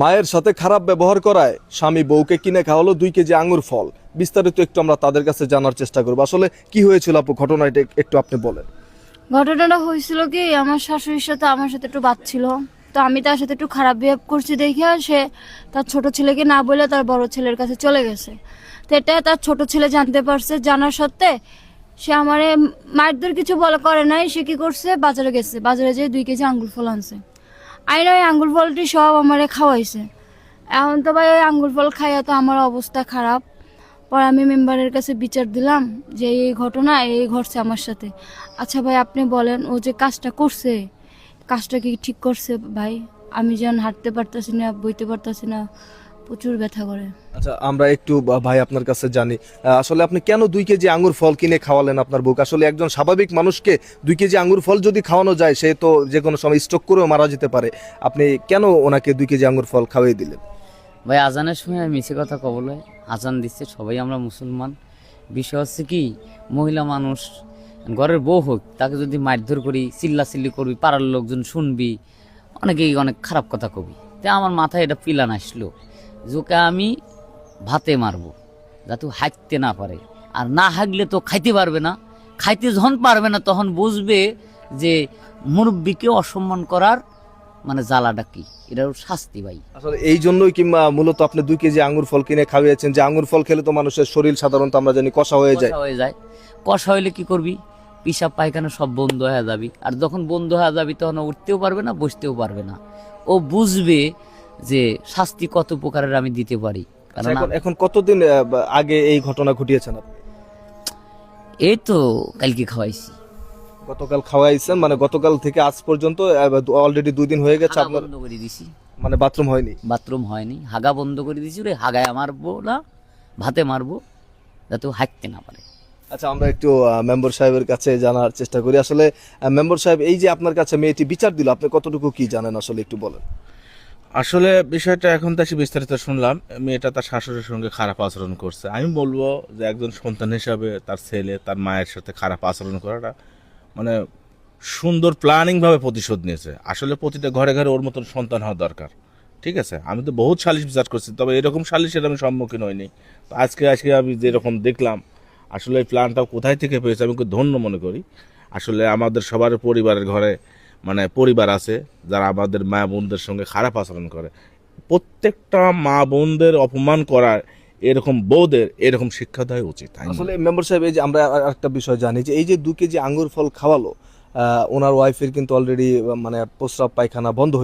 মায়ের সাথে খারাপ ব্যবহার করায় স্বামী বউকে কিনে খাওয়ালো দুই কেজি আঙুর ফল। বিস্তারিত একটু আমরা তাদের কাছে জানার চেষ্টা করব। আসলে কি হয়েছিল আপু? ঘটনাটা একটু আপনি বলেন। ঘটনাটা হয়েছিল কি, আমার শাশুড়ির সাথে আমার সাথে একটু বাচ্ছিল তো আমি তার সাথে একটু খারাপ বিহেভ করছি দেখে সে তার ছোট ছেলেকে না বলে তার বড় ছেলের কাছে চলে গেছে। তো এটা তার ছোট ছেলে জানতে পারছে, জানার সত্ত্বে সে আমারে মারধর কিছু বলা করে নাই। সে কি করছে? বাজারে গেছে। বাজারে যেয়ে দুই কেজি আঙ্গুর ফল আনছে। আইনা ওই আঙ্গুর ফলটি সব আমারে খাওয়াইছে। এখন তো ভাই ওই আঙ্গুর ফল খাইয়া তো আমার অবস্থা খারাপ। পর আমি মেম্বারের কাছে বিচার দিলাম যে এই ঘটনা, এই ঘটছে আমার সাথে। আচ্ছা ভাই, আপনি বলেন, ও যে কাজটা করছে, কাজটা কি ঠিক করছে ভাই? আমি যেন হাঁটতে পারতেছি না, বইতে পারতেছি না। প্রচুর ব্যথা করে। আচ্ছা আমরা একটু বা- ভাই আপনার কাছে জানি আসলে আপনি কেন দুই কেজি আঙ্গুর ফল কিনে খাওয়ালেন আপনার বুক? আসলে একজন স্বাভাবিক মানুষকে দুই কেজি আঙ্গুর ফল যদি খাওয়ানো যায় সে তো যে কোনো সময় স্ট্রোক করেও মারা যেতে পারে। আপনি কেন ওনাকে দুই কেজি আঙ্গুর ফল খাওয়াই দিলেন? ভাই আজানের সময় আমি মিছে কথা কবলে আজান দিচ্ছে সবাই আমরা মুসলমান। বিষয় হচ্ছে কি মহিলা মানুষ ঘরের বউ হোক তাকে যদি মারধর করি চিল্লা চিল্লি করবি পাড়ার লোকজন শুনবি অনেকেই অনেক খারাপ কথা কবি। তাই আমার মাথায় এটা পিলান আসলো। যোকে আমি ভাতে মারবো যাতে হাঁটতে না পারে। আর না হাঁকলে তো খাইতে পারবে না। খাইতে যখন পারবে না তখন বুঝবে যে মুরব্বীকে অসম্মান করার মানে জ্বালাটা কি? এটার শাস্তি ভাই। আসলে এই জন্যই কিংবা মূলত আপনি দুই কেজি আঙ্গুর ফল কিনে খাওয়াইছেন যে আঙ্গুর ফল খেলে তো মানুষের শরীর সাধারণত আমরা জানি কষা হয়ে যায়। হয়ে যায়। কষা হইলে কি করবি? পিসাব পায়খানা সব বন্ধ হয়ে যাবি। আর যখন বন্ধ হয়ে যাবি তখন উঠতেও পারবে না বসতেও পারবে না। ও বুঝবে যে শাস্তি কত প্রকারের আমি দিতে পারি? আচ্ছা, কারণ এখন কতদিন আগে এই ঘটনা ঘটিয়েছেন আপনি? এই তো কালকে খাওয়াইছি। গতকাল খাওয়াইছেন মানে গতকাল থেকে আজ পর্যন্ত অলরেডি দুই দিন হয়ে গেছে আপনার বন্ধ করে দিছি। মানে বাথরুম হয়নি? বাথরুম হয়নি। হাগা বন্ধ করে দিছি রে হাগায় মারবো না ভাতে মারবো যাতে হাঁটতে না পারে। আচ্ছা আমরা একটু মেম্বার সাহেবের কাছে জানার চেষ্টা করি। আসলে মেম্বার সাহেব এই যে আপনার কাছে মেয়েটি বিচার দিল আপনি কতটুকু কি জানেন? আসলে একটু বলেন। আসলে বিষয়টা এখন তো এসে বিস্তারিত শুনলাম, মেয়েটা তার শাশুড়ির সঙ্গে খারাপ আচরণ করছে। আমি বলব যে একজন সন্তান হিসাবে তার ছেলে তার মায়ের সাথে খারাপ আচরণ করাটা মানে সুন্দর প্ল্যানিং ভাবে প্রতিশোধ নিয়েছে। আসলে প্রতিটা ঘরে ঘরে ওর মতন সন্তান হওয়া দরকার। ঠিক আছে? আমি তো বহুত সালিশ বিচার করছি, তবে এরকম সালিশের আমি সম্মুখীন হইনি। তো আজকে আজকে আমি যেরকম দেখলাম, আসলে এই প্ল্যানটা কোথায় থেকে পেয়েছে আমি খুব ধন্য মনে করি। আসলে আমাদের সবার পরিবারের ঘরে মানে পরিবার আছে, যারা আমাদের মা বোনদের সঙ্গে খারাপ আচরণ করে। প্রত্যেকটা মা বোনদের অপমান করার এরকম বৌদের এরকম শিক্ষা দেওয়া উচিত আসলে মেম্বার সাহেব, এই যে আমরা একটা বিষয় জানি যে, এই যে দু কেজি আঙ্গুর ফল খাওয়ালো ওনার ওয়াইফের কিন্তু অলরেডি মানে প্রস্রাব পায়খানা বন্ধ হয়ে